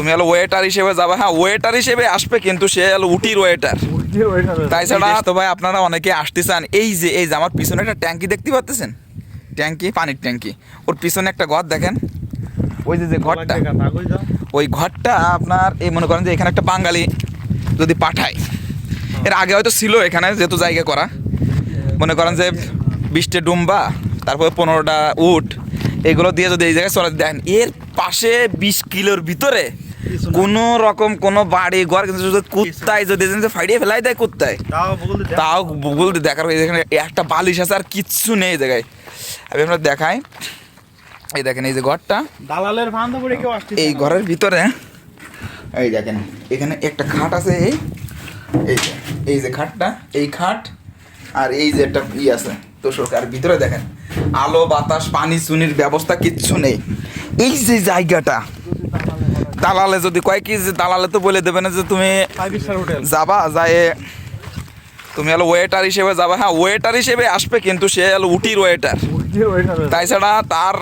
তুমি হলো ওয়েটার হিসেবে যাবে। হ্যাঁ ওয়েটার হিসেবে আসবে কিন্তু সে হলো উটির ওয়েটার তাই ছাড়া তো ভাই আপনারা অনেকে আসতে চান এই যে এই যে আমার পিছনে একটা ট্যাঙ্কি দেখতে পাচ্ছেন ট্যাঙ্কি পানির ট্যাঙ্কি। ওর পিছনে একটা ঘর দেখেন। ওই যে যে ঘরটা। ওই ঘরটা আপনার এই মনে করেন যে এখানে একটা বাঙালি যদি পাঠায়। এর আগে হয়তো ছিল এখানে যেহেতু জায়গা করা। মনে করেন যে বিশটা ডুম্বা তারপরে পনেরোটা উট এগুলো দিয়ে যদি এই জায়গায় চলে দেন এর পাশে বিশ কিলোর ভিতরে কোনো রকম কোনো বাড়ি ঘর কিন্তু যদি কুত্তায় যদি ফাইডিয়ে ফেলাই দেয় কুত্তায় তাও দিয়ে দেখার এখানে একটা বালিশ আছে আর কিচ্ছু নেই এই জায়গায়। আমি আপনার দেখাই। এই দেখেন এই যে ঘরটা। দালালের ফান্দ করে কেউ আসছে এই ঘরের ভিতরে এই দেখেন এখানে একটা খাট আছে এই। এই যে এই যে খাটটা এই খাট আর এই যে একটা ই আছে তোষক। আর ভিতরে দেখেন আলো বাতাস পানি চুনির ব্যবস্থা কিচ্ছু নেই। এই যে জায়গাটা দালালে যদি কয় কি যে দালালে তো বলে দেবে না যে তুমি যাবা যায় তুমি আলো ওয়েটার হিসেবে যাবা। হ্যাঁ ওয়েটার হিসেবে আসবে কিন্তু সে আলো উটির ওয়েটার তাই ছাড়া তার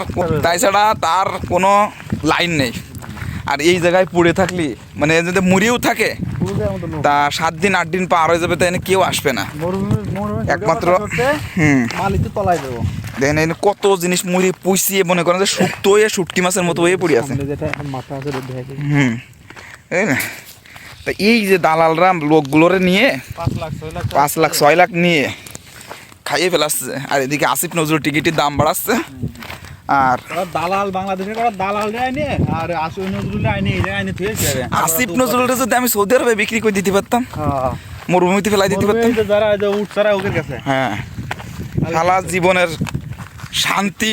তাই ছাড়া তার কোনো লাইন নেই। আর এই জায়গায় পড়ে থাকলি মানে যদি মুড়িও থাকে তা সাত দিন আট দিন পার হয়ে যাবে তাই কেউ আসবে না। একমাত্র হুম। তলায় দেবো। দেখেন কত জিনিস মুড়ি পুষিয়ে মনে করেন যে শুক্তো হয়ে শুটকি মাছের মতো হয়ে পড়ে আছে। হুম। এই না। তা এই যে দালালরা লোকগুলোরে নিয়ে পাঁচ লাখ ছয় লাখ পাঁচ লাখ ছয় লাখ নিয়ে খাইয়ে ফেলাচ্ছে। আর এদিকে আসিফ নজরুল টিকিটের দাম বাড়াচ্ছে। আর দালাল বাংলাদেশের করা দালাল আইনে আর আসিফ নজরুল আইনে আইনে আসিফ নজরুলটা যদি আমি সৌদি আরবে বিক্রি করে দিতে পারতাম হ্যাঁ মরুভূমিতে ফেলাই দিতে পারতাম যারা উঠ ছাড়া ওদের কাছে হ্যাঁ সারা জীবনের শান্তি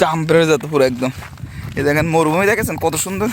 দাম বেড়ে যেত পুরো একদম এই দেখেন মরুভূমি দেখেছেন কত সুন্দর